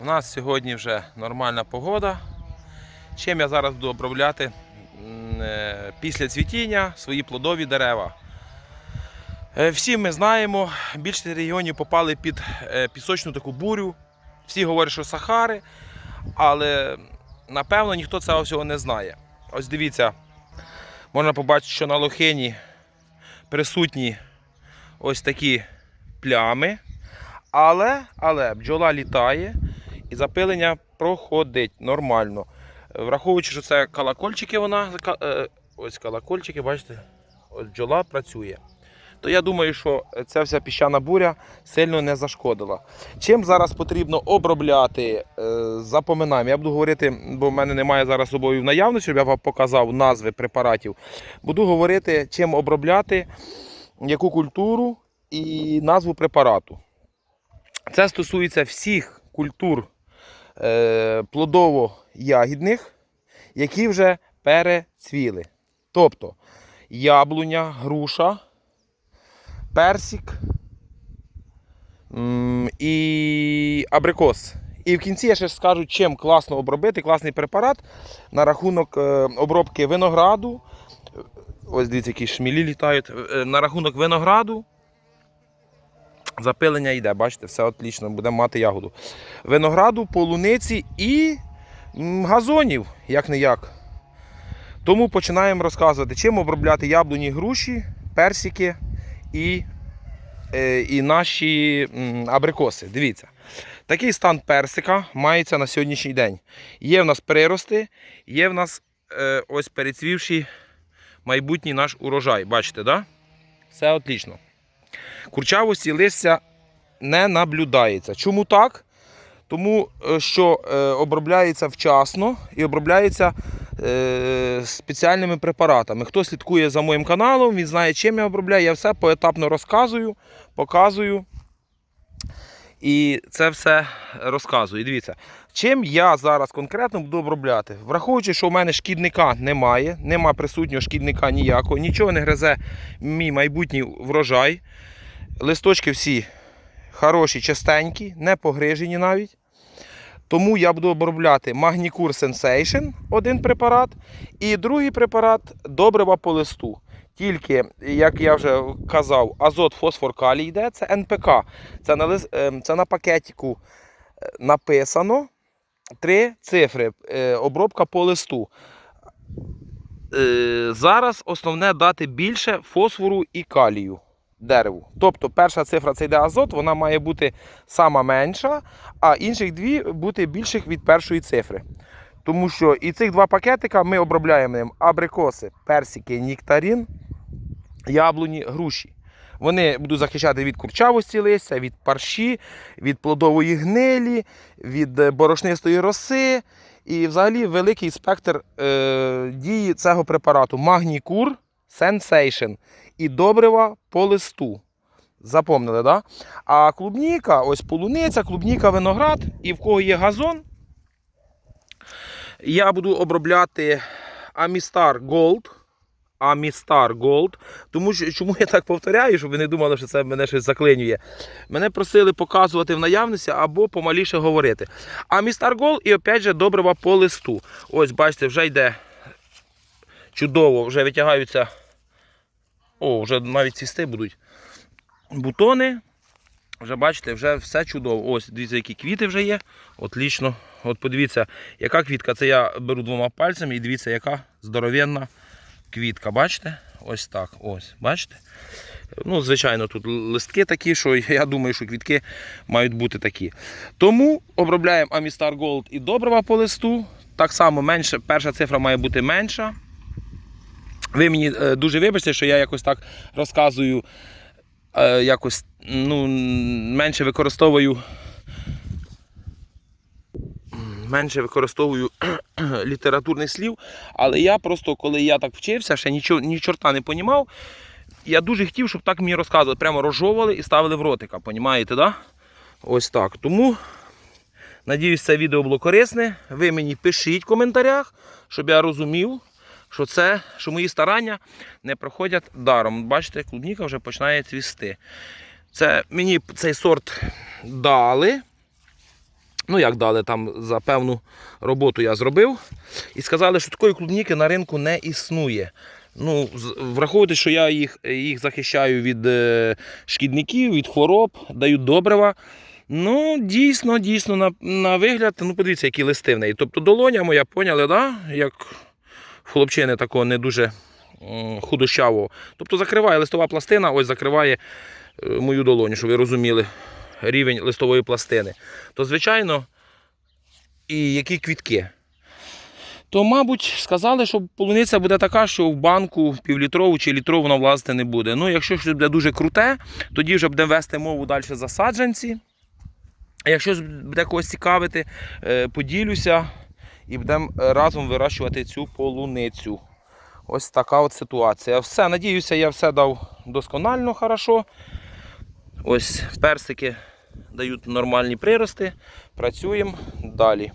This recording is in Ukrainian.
У нас сьогодні вже нормальна погода. Чим я зараз буду обробляти е, після цвітіння свої плодові дерева. Е, Всі ми знаємо, більшість регіонів попали під е, пісочну таку бурю. Всі говорять, що Сахари, але напевно ніхто цього всього не знає. Ось дивіться, можна побачити, що на лохині присутні ось такі плями. Але, але бджола літає і запилення проходить нормально. Е, Враховуючи, що це колокольчики, вона ка- е, ось колокольчики, бачите, ось бджола працює. То я думаю, що ця вся піщана буря сильно не зашкодила. Чим зараз потрібно обробляти, е, запоминаємо. Я буду говорити, бо в мене немає зараз собою в наявності, щоб я вам показав назви препаратів. Буду говорити, чим обробляти, яку культуру і назву препарату. Це стосується всіх культур е, плодово-ягідних, які вже перецвіли. Тобто яблуня, груша, персик і абрикос. І в кінці я ще скажу, чим класно обробити, класний препарат на рахунок е, обробки винограду. Ось дивіться, які шмілі літають. Е, На рахунок винограду. Запилення йде, бачите, все отлично, будемо мати ягоду. Винограду, полуниці і газонів, як не як. Тому починаємо розказувати, чим обробляти яблуні, груші, персики і, е, і наші абрикоси. Дивіться. Такий стан персика мається на сьогоднішній день. Є в нас прирости, є в нас е, ось перецвівший майбутній наш урожай. Бачите, да? Все отлично. Курчавості листя не наблюдається. Чому так? Тому е, що е, обробляється вчасно і обробляється е, спеціальними препаратами. Хто слідкує за моїм каналом, він знає, чим я обробляю. Я все поетапно розказую, показую. І це все розказую. Дивіться, чим я зараз конкретно буду обробляти. Враховуючи, що у мене шкідника немає, нема присутнього шкідника ніякого, нічого не гризе мій майбутній врожай. Листочки всі хороші, чистенькі, не погрижені навіть. Тому я буду обробляти Magnicure Sensation, один препарат, і другий препарат добрива по листу. Тільки, як я вже казав, азот, фосфор, калій йде, це НПК. Це на, ем, це на пакетику е, написано три цифри. е, Обробка по листу. Е, Зараз основне дати більше фосфору і калію дереву. Тобто перша цифра це йде азот, вона має бути сама менша, а інших дві бути більших від першої цифри. Тому що і цих два пакетика ми обробляємо ним абрикоси, персики, нектарин, яблуні, груші. Вони будуть захищати від курчавості листя, від парші, від плодової гнилі, від е, борошнистої роси. І взагалі великий спектр е, дії цього препарату Magnicure Sensation і добрива по листу. Запомнили, да? А клубніка, ось полуниця, клубніка, виноград, і в кого є газон, я буду обробляти Amistar Gold. Amistar Gold. Тому що чому я так повторяю, щоб ви не думали, що це мене щось заклинює. Мене просили показувати в наявності або помаліше говорити. Amistar Gold і опять же добрива по листу. Ось, бачите, вже йде чудово, вже витягаються. О, вже навіть цвісти будуть. Бутони. Вже бачите, вже все чудово. Ось, дивіться, які квіти вже є. Отлично. От подивіться, яка квітка. Це я беру двома пальцями і дивіться, яка здоровенна квітка. Бачите? Ось так. Ось, бачите? Ну, звичайно, тут листки такі, що я думаю, що квітки мають бути такі. Тому обробляємо Amistar Gold і добрива по листу. Так само менше, перша цифра має бути менша. Ви мені е, дуже вибачте, що я якось так розказую, е, якось ну, менше використовую. Менше використовую літературних слів, але я просто, коли я так вчився, ще нічого, ні чорта не понімав. Я дуже хотів, щоб так мені розказували. Прямо розжовували і ставили в ротика. Понімаєте, да? Ось так. Тому, надіюсь, це відео було корисне. Ви мені пишіть в коментарях, щоб я розумів, що це, що мої старання не проходять даром. Бачите, клубніка вже починає цвісти. Це мені цей сорт дали. Ну, як дали там за певну роботу я зробив. І сказали, що такої клубніки на ринку не існує. Ну, враховуйте, що я їх, їх захищаю від е, шкідників, від хвороб, даю добрива. Ну, дійсно, дійсно, на, на вигляд, ну подивіться, які листи в неї. Тобто долоня моя, поняли, да? як в хлопчини такого не дуже худощавого. Тобто закриває листова пластина, ось закриває е, мою долоню, щоб ви розуміли рівень листової пластини. То, звичайно, і які квітки. То, мабуть, сказали, що полуниця буде така, що в банку півлітрову чи літрову вона влазити не буде. Ну, якщо щось буде дуже круте, тоді вже будемо вести мову далі за саджанці. А якщо буде когось цікавити, е, поділюся і будемо разом вирощувати цю полуницю. Ось така от ситуація. Все, надіюся, я все дав досконально хорошо. Ось персики дають нормальні прирости. Працюємо далі.